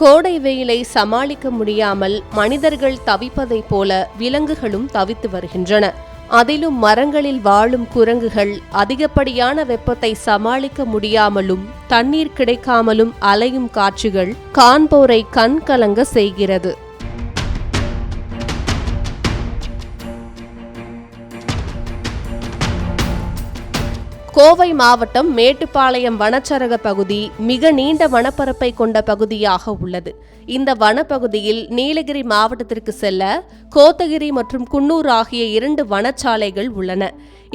கோடை வெயிலை சமாளிக்க முடியாமல் மனிதர்கள் தவிப்பதைப் போல விலங்குகளும் தவித்து வருகின்றன. அதிலும் மரங்களில் வாழும் குரங்குகள் அதிகப்படியான வெப்பத்தை சமாளிக்க முடியாமலும் தண்ணீர் கிடைக்காமலும் அலையும் காட்சிகள் காண்போரை கண் கலங்க செய்கிறது. கோவை மாவட்டம் மேட்டுப்பாளையம் வனச்சரக பகுதி மிக நீண்ட வனப்பரப்பை கொண்ட பகுதியாக உள்ளது. இந்த வனப்பகுதியில் நீலகிரி மாவட்டத்திற்கு செல்ல கோத்தகிரி மற்றும் குன்னூர் ஆகிய இரண்டு வனச்சாலைகள் உள்ளன.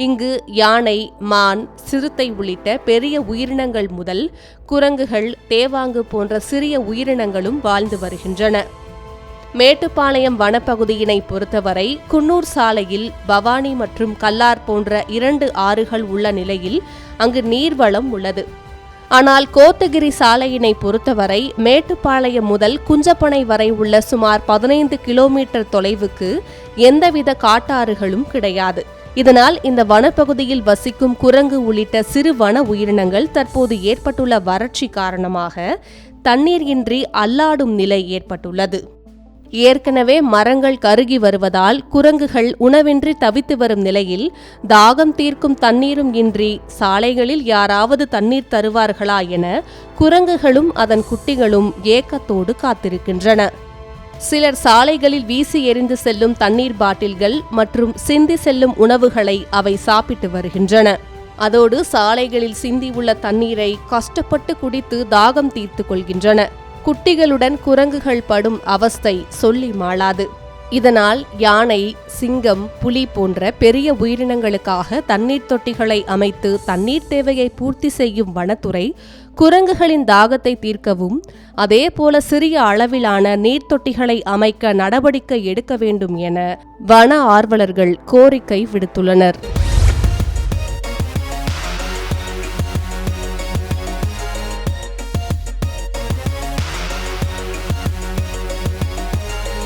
இங்கு யானை மான் சிறுத்தை உள்ளிட்ட பெரிய உயிரினங்கள் முதல் குரங்குகள் தேவாங்கு போன்ற சிறிய உயிரினங்களும் வாழ்ந்து வருகின்றன. மேட்டுப்பாளையம் வனப்பகுதியினை பொறுத்தவரை குன்னூர் சாலையில் பவானி மற்றும் கல்லார் போன்ற இரண்டு ஆறுகள் உள்ள நிலையில் அங்கு நீர்வளம் உள்ளது. ஆனால் கோத்தகிரி சாலையினை பொறுத்தவரை மேட்டுப்பாளையம் முதல் குஞ்சப்பனை வரை உள்ள சுமார் பதினைந்து கிலோமீட்டர் தொலைவுக்கு எந்தவித காட்டாறுகளும் கிடையாது. இதனால் இந்த வனப்பகுதியில் வசிக்கும் குரங்கு உள்ளிட்ட சிறு வன உயிரினங்கள் தற்போது ஏற்பட்டுள்ள வறட்சி காரணமாக தண்ணீர் இன்றி அல்லாடும் நிலை ஏற்பட்டுள்ளது. ஏற்கனவே மரங்கள் கருகி வருவதால் குரங்குகள் உணவின்றி தவித்து வரும் நிலையில் தாகம் தீர்க்கும் தண்ணீரும் இன்றி சாலைகளில் யாராவது தண்ணீர் தருவார்களா என குரங்குகளும் அதன் குட்டிகளும் ஏக்கத்தோடு காத்திருக்கின்றன. சிலர் சாலைகளில் வீசி எறிந்து செல்லும் தண்ணீர் பாட்டில்கள் மற்றும் சிந்தி செல்லும் உணவுகளை அவை சாப்பிட்டு வருகின்றன. அதோடு சாலைகளில் சிந்தி உள்ள தண்ணீரை கஷ்டப்பட்டு குடித்து தாகம் தீர்த்து கொள்கின்றன. குட்டிகளுடன் குரங்குகள் படும் அவஸ்தை சொல்லி மாளாது. இதனால் யானை சிங்கம் புலி போன்ற பெரிய உயிரினங்களுக்காக தண்ணீர் தொட்டிகளை அமைத்து தண்ணீர் தேவையை பூர்த்தி செய்யும் வனத்துறை குரங்குகளின் தாகத்தை தீர்க்கவும் அதேபோல சிறிய அளவிலான நீர்த்தொட்டிகளை அமைக்க நடவடிக்கை எடுக்க வேண்டும் என வன ஆர்வலர்கள் கோரிக்கை விடுத்துள்ளனர்.